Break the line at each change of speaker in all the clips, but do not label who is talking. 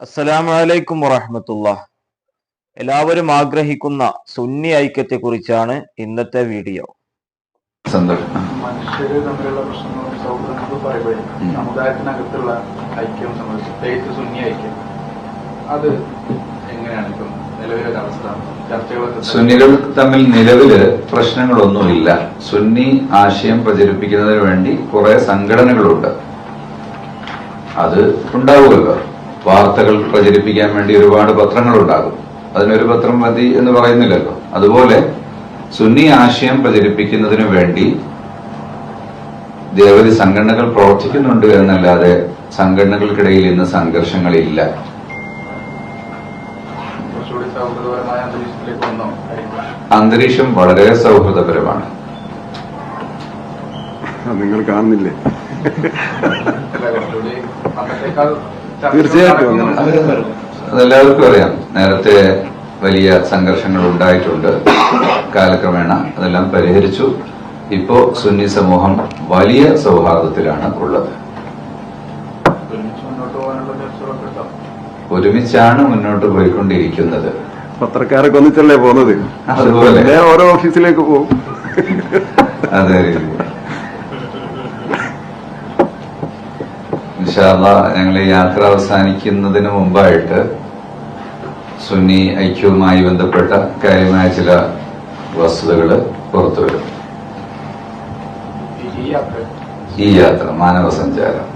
അസ്സലാമു അലൈക്കും വറഹമത്തുള്ള എല്ലാവരും ആഗ്രഹിക്കുന്ന സുന്നി ഐക്യത്തെ കുറിച്ചാണ് ഇന്നത്തെ വീഡിയോ.
സന്തോഷം
മനുഷ്യര് തമ്മിലുള്ള പ്രശ്നങ്ങളും സൗഹൃദങ്ങളും പറയുമ്പോഴേ
ഉം.
സമുദായത്തിനകത്തുള്ള ഐക്യം സംബന്ധിച്ച് പ്രത്യേകിച്ച് സുന്നി ഐക്യം. അത് എങ്ങനെയാണ് ഇപ്പം നിലവിലെ ഒരു അവസ്ഥ? ചർച്ചകളൊക്കെ
സുന്നികൾ തമ്മിൽ നിലവിൽ പ്രശ്നങ്ങളൊന്നുമില്ല. സുന്നി ആശയം പ്രചരിപ്പിക്കുന്നതിന് വേണ്ടി കുറെ സംഘടനകളുണ്ട്. അത് ഉണ്ടാവുമല്ലോ. വാർത്തകൾ പ്രചരിപ്പിക്കാൻ വേണ്ടി ഒരുപാട് പത്രങ്ങൾ ഉണ്ടാകും അതിനൊരു പത്രം മതി എന്ന് പറയുന്നില്ലല്ലോ. അതുപോലെ സുന്നി ആശയം പ്രചരിപ്പിക്കുന്നതിന് വേണ്ടി നിരവധി സംഘടനകൾ പ്രവർത്തിക്കുന്നുണ്ട് എന്നല്ലാതെ സംഘടനകൾക്കിടയിൽ ഇന്ന് സംഘർഷങ്ങളില്ല. അന്തരീക്ഷം വളരെ സൗഹൃദപരമാണ്.
അത് നിങ്ങൾ കാണുന്നില്ലേ? തീർച്ചയായിട്ടും
അതെല്ലാവർക്കും അറിയാം. നേരത്തെ വലിയ സംഘർഷങ്ങൾ ഉണ്ടായിട്ടുണ്ട്. കാലക്രമേണ അതെല്ലാം പരിഹരിച്ചു. ഇപ്പോ സുന്നി സമൂഹം വലിയ സൗഹാർദ്ദത്തിലാണ് ഉള്ളത്. ഒരുമിച്ചാണ് മുന്നോട്ട് പോയിക്കൊണ്ടിരിക്കുന്നത്.
പത്രക്കാരൊക്കെ ഒന്നിച്ചല്ലേ പോകുന്നത്?
അതുപോലെ.
ഞാൻ ഓരോ ഓഫീസിലേക്ക് പോകും.
അതെ. ഇൻഷാല്ല ഞങ്ങൾ ഈ യാത്ര അവസാനിക്കുന്നതിന് മുമ്പായിട്ട് സുന്നി ഐക്യവുമായി ബന്ധപ്പെട്ട കാര്യമായ ചില വസ്തുതകൾ പുറത്തുവരും
ഈ- ഈ യാത്ര?
ഈ യാത്ര മാനവ സഞ്ചാരം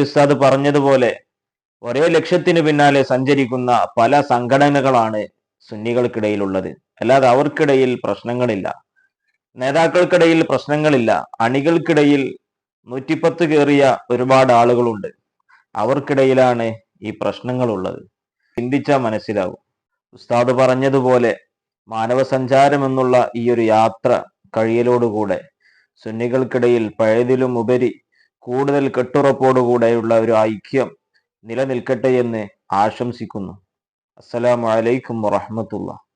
ഉസ്താദ് പറഞ്ഞതുപോലെ ഒരേ ലക്ഷ്യത്തിന് പിന്നാലെ സഞ്ചരിക്കുന്ന പല സംഘടനകളാണ് സുന്നികൾക്കിടയിലുള്ളത്. അല്ലാതെ അവർക്കിടയിൽ പ്രശ്നങ്ങളില്ല. നേതാക്കൾക്കിടയിൽ പ്രശ്നങ്ങളില്ല. അണികൾക്കിടയിൽ നൂറ്റിപ്പത്ത് കയറിയ ഒരുപാട് ആളുകളുണ്ട്. അവർക്കിടയിലാണ് ഈ പ്രശ്നങ്ങളുള്ളത്. ചിന്തിച്ചാൽ മനസ്സിലാവും. ഉസ്താദ് പറഞ്ഞതുപോലെ മാനവസഞ്ചാരം എന്നുള്ള ഈ ഒരു യാത്ര കഴിയലോടുകൂടെ സുന്നികൾക്കിടയിൽ പഴയതിലും ഉപരി കൂടുതൽ കെട്ടുറപ്പോടുകൂടെയുള്ള ഒരു ഐക്യം നിലനിൽക്കട്ടെ എന്ന് ആശംസിക്കുന്നു. അസ്സലാമു അലൈക്കും വറഹ്മത്തുള്ളാഹി